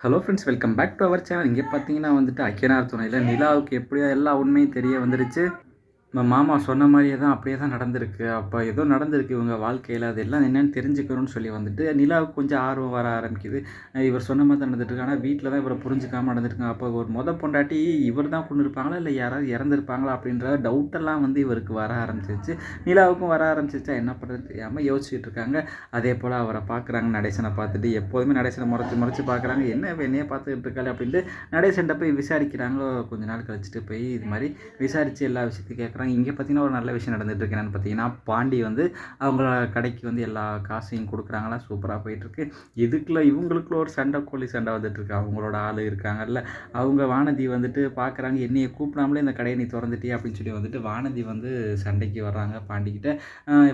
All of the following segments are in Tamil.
Hello friends welcome back to our channel இங்கே பார்த்தீங்கன்னா வந்துட்டு அக்கியனார் துணையில் நிலாவுக்கு எப்படியோ எல்லா உண்மையும் தெரிய வந்துருச்சு. மாமா சொன்ன மாதிரியே தான் அப்படியே தான் நடந்திருக்கு. அப்போ ஏதோ நடந்திருக்கு இவங்க வாழ்க்கையில். அது எல்லாம் என்னென்னு தெரிஞ்சுக்கணும்னு சொல்லி வந்துட்டு நிலாவுக்கு கொஞ்சம் ஆர்வம் வர ஆரம்பிக்குது. இவர் சொன்ன மாதிரி தான் நடந்துட்டுருக்கு ஆனால் வீட்டில் தான் இவரை புரிஞ்சுக்காமல் நடந்துருக்காங்க. அப்போ ஒரு மொத பொண்டாட்டி இவர் தான் கொண்டு இருப்பாங்களா? இல்லை யாராவது இறந்துருப்பாங்களா? அப்படின்ற டவுட்டெல்லாம் வந்து இவருக்கு வர ஆரம்பிச்சிருச்சு. நிலாவுக்கும் வர ஆரம்பிச்சிச்சா என்ன பண்ணுறது தெரியாமல் யோசிச்சுட்டு இருக்காங்க. அதே போல் அவரை பார்க்குறாங்க நடேசனை பார்த்துட்டு எப்போதுமே நடேசனை முறைச்சி முறைச்சி பார்க்குறாங்க என்ன என்னையே பார்த்துக்கிட்டு இருக்காள் அப்படின்ட்டு நடேசன்ட்ட போய் விசாரிக்கிறாங்க கொஞ்ச நாள் கழிச்சிட்டு போய் இது மாதிரி விசாரித்து எல்லா விஷயத்தையும் கேட்குறாங்க இங்கே பார்த்தீங்கன்னா ஒரு நல்ல விஷயம் நடந்துகிட்டு இருக்கு. பார்த்தீங்கன்னா பாண்டி வந்து அவங்களோட கடைக்கு வந்து எல்லா காசையும் கொடுக்குறாங்களா? சூப்பராக போயிட்டுருக்கு இதுக்குள்ள இவங்களுக்குள்ள ஒரு சண்டை கோழி சண்டை வந்துட்டுருக்கு அவங்களோட ஆள் இருக்காங்கல்ல. அவங்க வானதி வந்துட்டு பார்க்குறாங்க என்னையை கூப்பிடாமலே இந்த கடையை நீ திறந்துட்டியே? அப்படின்னு சொல்லி வந்துட்டு வானதி வந்து சண்டைக்கு வர்றாங்க பாண்டிக்கிட்ட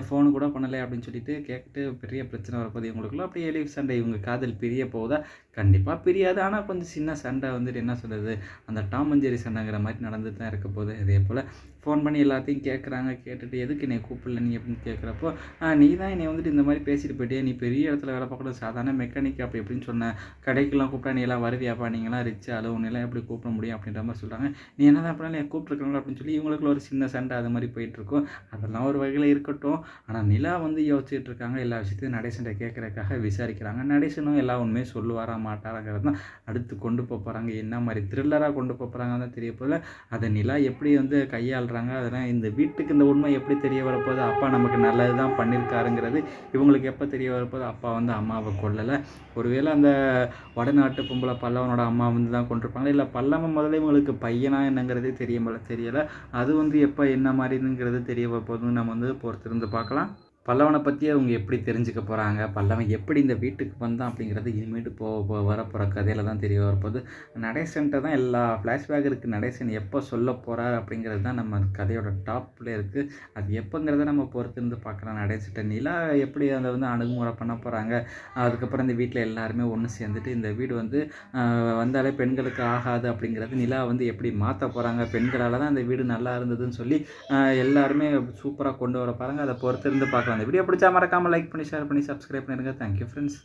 ஃபோன் கூட பண்ணலை அப்படின்னு சொல்லிட்டு கேட்டு பெரிய பிரச்சனை வரப்போகுது இவங்களுக்குள்ள. அப்படியே எலி சண்டை இவங்க காதல் பிரிய போகுதா? கண்டிப்பாக பிரியாது. ஆனால் கொஞ்சம் சின்ன சண்டை வந்துட்டு என்ன சொல்கிறது அந்த டாம் அஞ்சேரி சண்டைங்கிற மாதிரி நடந்துட்டு தான் இருக்க போகுது. இதே போல் ஃபோன் பண்ணி எல்லாத்தையும் கேட்குறாங்க கேட்டுட்டு எதுக்கு என்னை கூப்பிடல நீ அப்படின்னு கேட்குறப்போ நீ தான் என்னை வந்துட்டு இந்த மாதிரி பேசிட்டு போயிட்டே நீ பெரிய இடத்துல வேலை பார்க்கணும் சாதாரண மெக்கானிக் அப்படி எப்படின்னு சொன்ன கடைக்கெல்லாம் கூப்பிட்டா நீ எல்லாம் வருவியாப்பா? நீங்களாம் ரிச் அளவு உன்னெல்லாம் எப்படி கூப்பிட முடியும்? அப்படின்ற மாதிரி சொல்கிறாங்க நீ என்ன தான் பண்ணாலும் என் அப்படின்னு சொல்லி இவங்களுக்குள்ள ஒரு சின்ன சண்டை அது மாதிரி போயிட்டுருக்கும் அதெல்லாம் ஒரு வகையில் இருக்கட்டும். ஆனால் நிலா வந்து யோசிச்சுட்டு இருக்காங்க. எல்லா விஷயத்தையும் நடேசன்ட்ட கேட்குறதுக்காக விசாரிக்கிறாங்க. நடேசனும் எல்லா உண்மையும் சொல்லுவாரா மாட்டாராங்கிறது தான் அடுத்து கொண்டு போக போகிறாங்க என்ன மாதிரி த்ரில்லராக கொண்டு போகிறாங்க தான் தெரிய போல அதை நிலா எப்படி வந்து கையாளுறாங்க அதெல்லாம் இந்த வீட்டுக்கு இந்த உண்மை எப்படி தெரிய வரப்போகுது? அப்பா நமக்கு நல்லது தான் பண்ணியிருக்காருங்கிறது இவங்களுக்கு எப்போ தெரிய வரப்போது அப்பா வந்து அம்மாவை கொல்லலை. ஒருவேளை அந்த வடநாட்டு பொம்பளை பல்லவனோட அம்மா வந்து தான் கொண்டிருப்பாங்க இல்லை பல்லவன் முதல்ல இவங்களுக்கு பையனா என்னங்கிறதே தெரிய தெரியலை. அது வந்து எப்போ என்ன மாதிரிங்கிறது தெரிய வரப்போகுதுன்னு நம்ம வந்து பொறுத்திருந்து பார்க்கலாம். பல்லவனை பற்றி அவங்க எப்படி தெரிஞ்சுக்க போகிறாங்க பல்லவன் எப்படி இந்த வீட்டுக்கு வந்தான் அப்படிங்கிறது இனிமேட்டு போக போக வரப்போகிற கதையில் தான் தெரிய வரப்போகுது. நடேசன்ட்ட தான் எல்லா ஃப்ளாஷ்பேக் இருக்குது நடேசன் எப்போ சொல்ல போகிறார் அப்படிங்கிறது தான் நம்ம கதையோட டாப்பில் இருக்குது அது எப்போங்கிறத நம்ம பொறுத்திருந்து பார்க்கலாம். நடேசன்ட்ட நிலா எப்படி அதை வந்து அணுகுமுறை பண்ண போகிறாங்க அதுக்கப்புறம் இந்த வீட்டில் எல்லாருமே ஒன்று சேர்ந்துட்டு இந்த வீடு வந்து வந்தாலே பெண்களுக்கு ஆகாது அப்படிங்கிறது நிலா வந்து எப்படி மாற்ற போகிறாங்க பெண்களால் தான் அந்த வீடு நல்லா இருந்ததுன்னு சொல்லி எல்லாருமே சூப்பராக கொண்டு வர பாருங்கள் அதை பொறுத்திருந்து பார்க்கலாம். இந்த வீடியோ பிடிச்சா மறக்காமல் லைக் பண்ணி ஷேர் பண்ணி சப்ஸ்கிரைப் பண்ணிடுங்க. Thank you friends